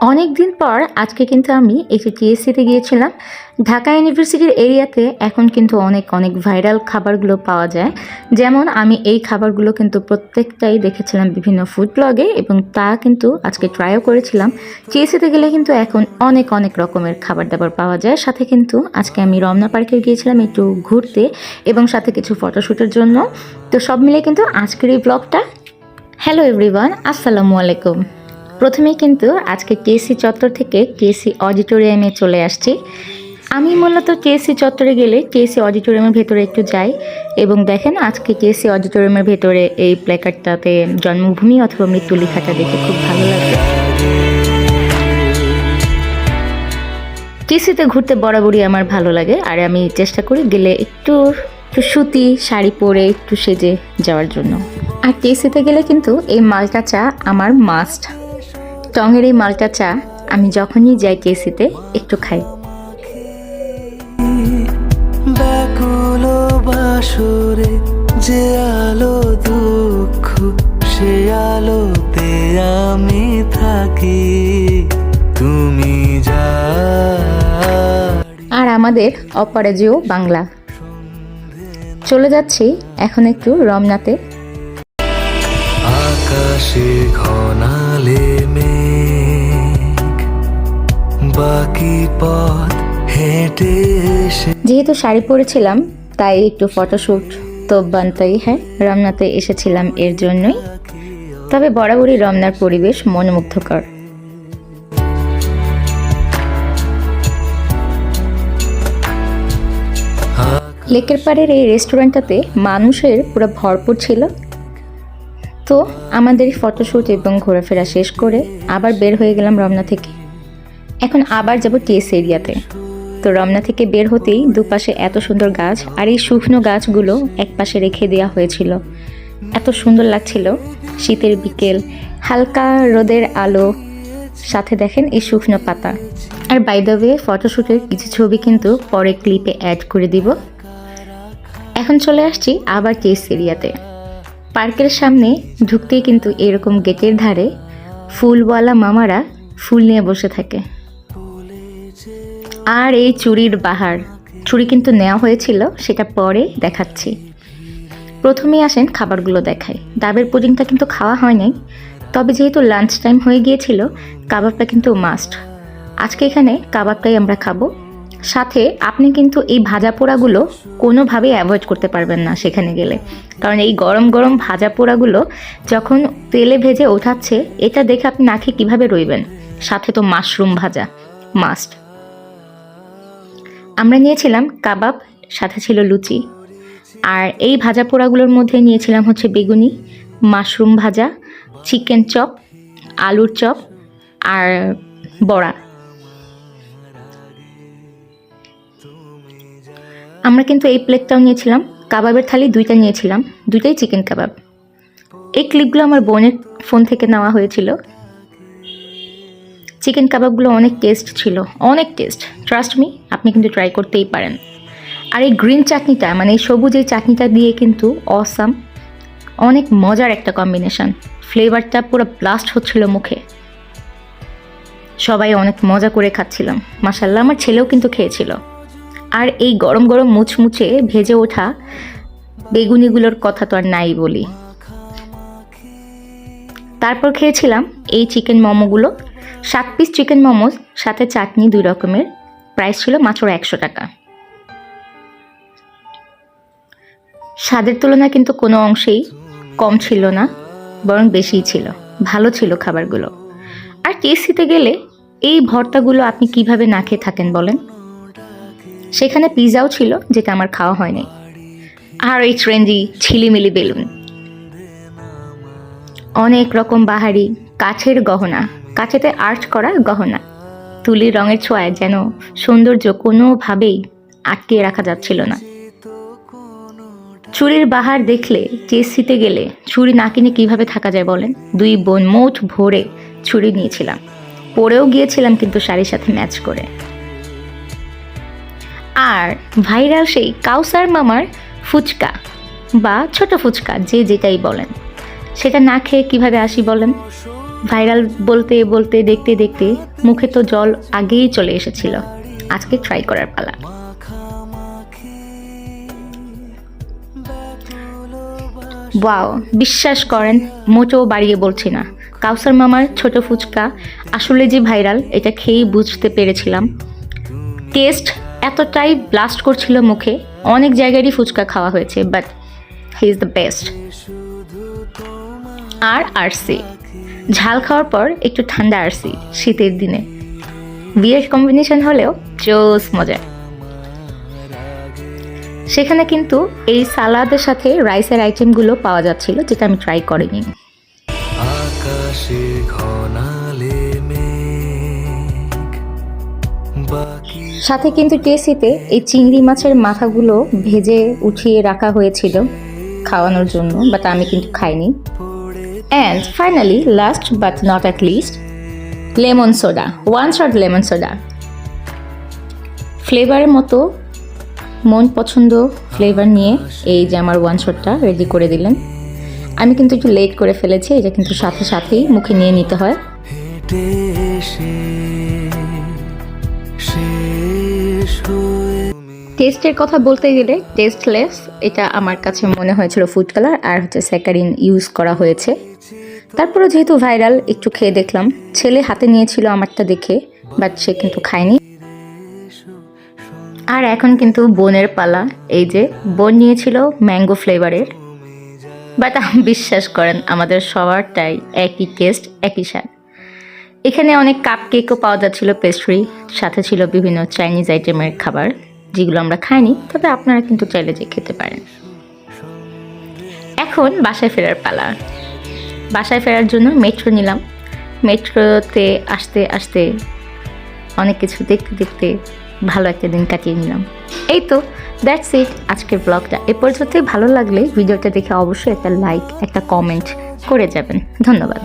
অনেক দিন পর আজকে কিন্তু আমি একটু টিএসসিতে গিয়েছিলাম, ঢাকা ইউনিভার্সিটির এরিয়াতে এখন কিন্তু অনেক অনেক ভাইরাল খাবারগুলো পাওয়া যায়। যেমন আমি এই খাবারগুলো কিন্তু প্রত্যেকটাই দেখেছিলাম বিভিন্ন ফুড ব্লগে এবং তা কিন্তু আজকে ট্রাইও করেছিলাম। টিএসসিতে গেলে কিন্তু এখন অনেক অনেক রকমের খাবার দাবার পাওয়া যায়। সাথে কিন্তু আজকে আমি রমনা পার্কে গিয়েছিলাম একটু ঘুরতে এবং সাথে কিছু ফটোশ্যুটের জন্য। তো সব মিলে কিন্তু আজকের এই ব্লগটা হ্যালো এভরিওয়ান আসসালামু আলাইকুম। প্রথমেই কিন্তু আজকে কেসি চত্বর থেকে কেসি অডিটোরিয়ামে চলে আসছি। আমি মূলত কেসি চত্বরে গেলে কেসি অডিটোরিয়ামের ভেতরে একটু যাই এবং দেখেন আজকে কেসি অডিটোরিয়ামের ভেতরে এই প্ল্যাকার্ডটাতে জন্মভূমি অথবা মৃত্যু লেখাটা দেখে খুব ভালো লাগে কেসিতে ঘুরতে বরাবরই আমার ভালো লাগে, আর আমি চেষ্টা করি গেলে একটু একটু সুতি শাড়ি পরে একটু সেজে যাওয়ার জন্য। আর কেসিতে গেলে কিন্তু এই মালটা চা আমার মাস্ট টঙের এই মালটা চা আমি যখনই যাই কেসিতে একটু খাই। বাসরে যে আলো দুঃখ সে আলোতে আমি থাকি। তুমি যা। আর আমাদের অপরাজেয় বাংলা। চলে যাচ্ছি এখন একটু রমনাতে। আকাশে ঘনালে মেঘ যেহেতু শাড়ি পরেছিলাম, তাই একটু ফটোশ্যুট তো বানতাই হ্যাঁ রমনাতে এসেছিলাম এর জন্যই। তবে বরাবরই রমনার পরিবেশ মনোমুগ্ধকর। লেকের পাড়ের এই রেস্টুরেন্টটাতে মানুষের পুরো ভরপুর ছিল। তো আমাদের ফটোশ্যুট এবং ঘোরাফেরা শেষ করে আবার বের হয়ে গেলাম রমনা থেকে। এখন আবার যাব টিএস এরিয়াতে। তো রমনা থেকে বের হতেই দুপাশে এত সুন্দর গাছ আর এই শুকনো গাছগুলো এক পাশে রেখে দেওয়া হয়েছিল। এত সুন্দর লাগছিল। শীতের বিকেল, হালকা রোদের আলো, সাথে দেখেন এই শুকনো পাতা। আর বাই ওয়ে ফটোশ্যুটের কিছু ছবি কিন্তু পরে ক্লিপে অ্যাড করে দিব। এখন চলে আসছি আবার কেস এরিয়াতে। পার্কের সামনে ঢুকতেই কিন্তু এরকম গেটের ধারে ফুলওয়ালা মামারা ফুল নিয়ে বসে থাকে। আর এই চুরির বাহার। চুরি কিন্তু নেওয়া হয়েছিল, সেটা পরে দেখাচ্ছি। প্রথমেই আসেন খাবারগুলো দেখায় ডাবের পুডিংটা কিন্তু খাওয়া হয় নাই তবে যেহেতু লাঞ্চ টাইম হয়ে গিয়েছিল, কাবাবটা কিন্তু মাস্ট আজকে এখানে কাবাবটাই আমরা খাব। সাথে আপনি কিন্তু এই ভাজা পোড়াগুলো কোনোভাবেই অ্যাভয়েড করতে পারবেন না সেখানে গেলে। কারণ এই গরম গরম ভাজা পোড়াগুলো যখন তেলে ভেজে ওঠাচ্ছে, এটা দেখে আপনি না খেয়ে কীভাবে রইবেন? সাথে তো মাশরুম ভাজা মাস্ট আমরা নিয়েছিলাম কাবাব, সাথে ছিল লুচি। আর এই ভাজা পোড়াগুলোর মধ্যে নিয়েছিলাম হচ্ছে বেগুনি, মাশরুম ভাজা, চিকেন চপ, আলুর চপ আর বড়া। আমরা কিন্তু এই প্লেটটাও নিয়েছিলাম, কাবাবের থালি দুইটা নিয়েছিলাম, দুইটাই চিকেন কাবাব। এই ক্লিপগুলো আমার বোনের ফোন থেকে নেওয়া হয়েছিল। চিকেন কাবাবগুলো অনেক টেস্ট ছিল, অনেক টেস্ট ট্রাস্ট মি আপনি কিন্তু ট্রাই করতেই পারেন। আর এই গ্রিন চাটনিটা মানে এই সবুজ এই চাটনিটা দিয়ে কিন্তু অসাম অনেক মজার একটা কম্বিনেশন ফ্লেভারটা পুরো ব্লাস্ট হচ্ছিল মুখে। সবাই অনেক মজা করে খাচ্ছিলাম মাসাল্লাহ আমার ছেলেও কিন্তু খেয়েছিল। আর এই গরম গরম মুচমুচে ভেজে ওঠা বেগুনিগুলোর কথা তো আর নাই বলি। তারপর খেয়েছিলাম এই চিকেন মোমোগুলো সাত পিস চিকেন মোমোজ সাথে চাটনি দুই রকমের। প্রাইস ছিল মাত্র একশো টাকা। স্বাদের তুলনায় কিন্তু কোনো অংশেই কম ছিল না, বরং বেশিই ছিল। ভালো ছিল খাবারগুলো। আর টিএসসিতে গেলে এই ভর্তাগুলো আপনি কীভাবে না খেয়ে থাকেন বলেন? সেখানে পিৎজাও ছিল, যেটা আমার খাওয়া হয়নি। আর এই ট্রেন্ডি ছিলিমিলি বেলুন। অনেক রকম বাহারি কাছের গহনা। কাছেতে আর্ট করা গহনা। তুলির রঙের ছোঁয়ায় যেন সৌন্দর্য কোনোভাবেই আটকে রাখা যাচ্ছিল না। চুরির বাহার দেখলে চেসিতে গেলে চুরি না কিনে কীভাবে থাকা যায় বলেন? দুই বোন মোট ভরে চুরি নিয়েছিলাম। পরেও গিয়েছিলাম কিন্তু শাড়ির সাথে ম্যাচ করে। আর ভাইরাল সেই কাউসার মামার ফুচকা বা ছোট ফুচকা, যে যেটাই বলেন। সেটা না খেয়ে কীভাবে আসি বলেন? ভাইরাল বলতে বলতে, দেখতে দেখতে মুখে তো জল আগেই চলে এসেছিল। আজকে ট্রাই করার পালা। ওয়াও বিশ্বাস করেন, মোটেও বাড়িয়ে বলছি না। কাউসার মামার ছোট ফুচকা, আসলে যে ভাইরাল, এটা খেয়েই বুঝতে পেরেছিলাম। টেস্ট এতটাই ব্লাস্ট করছিল মুখে, অনেক জায়গারই ফুচকা খাওয়া হয়েছে but he is the best আর আরসি ঝাল খাওয়ার পর একটু ঠান্ডা আরসি শীতের দিনে। বিয়ের কম্বিনেশন হলেও জোস মজা। সেখানে কিন্তু এই সালাদের সাথে রাইসের আইটেমগুলো পাওয়া যাচ্ছিল যেটা আমি ট্রাই করিনি। সাথে কিন্তু টেসিতে এই চিংড়ি মাছের মাথাগুলো ভেজে উঠিয়ে রাখা হয়েছিল খাওয়ানোর জন্য বাট আমি কিন্তু খাইনি। And finally last but not at least lemon soda one shot lemon soda ফ্লেভারের মতো, মন পছন্দ ফ্লেভার নিয়ে এই যে আমার ওয়ান শটটা রেডি করে দিলেন। আমি কিন্তু একটু লেট করে ফেলেছি, এটা কিন্তু সাথে সাথেই মুখে নিয়ে নিতে হয়। টেস্টের কথা বলতে গেলে টেস্টলেস এটা আমার কাছে মনে হয়েছিল ফুড কালার আর হচ্ছে স্যাকারিন ইউজ করা হয়েছে। তারপরে যেহেতু ভাইরাল একটু খেয়ে দেখলাম। ছেলে হাতে নিয়েছিল আমারটা দেখে বাট সে কিন্তু খায়নি। আর এখন কিন্তু বোনের পালা, এই যে বোন নিয়েছিল ম্যাঙ্গো ফ্লেভারের বাট বিশ্বাস করেন, আমাদের সবারটাই একই টেস্ট একই স্বাদ। এখানে অনেক কাপ কেকও পাওয়া যাচ্ছিল পেস্ট্রি সাথে ছিল বিভিন্ন চাইনিজ আইটেমের খাবার। যেগুলো আমরা খাইনি, তবে আপনারা কিন্তু চাইলে যে খেতে পারেন। এখন বাসায় ফেরার পালা। বাসায় ফেরার জন্য মেট্রো নিলাম। মেট্রোতে আসতে আসতে অনেক কিছু দেখতে দেখতে ভালো একটা দিন কাটিয়ে নিলাম। এই তো দ্যাটস ইট আজকের ব্লগটা এ পর্যন্তই ভালো লাগলে ভিডিওটা দেখে অবশ্যই একটা লাইক একটা কমেন্ট করে যাবেন। ধন্যবাদ।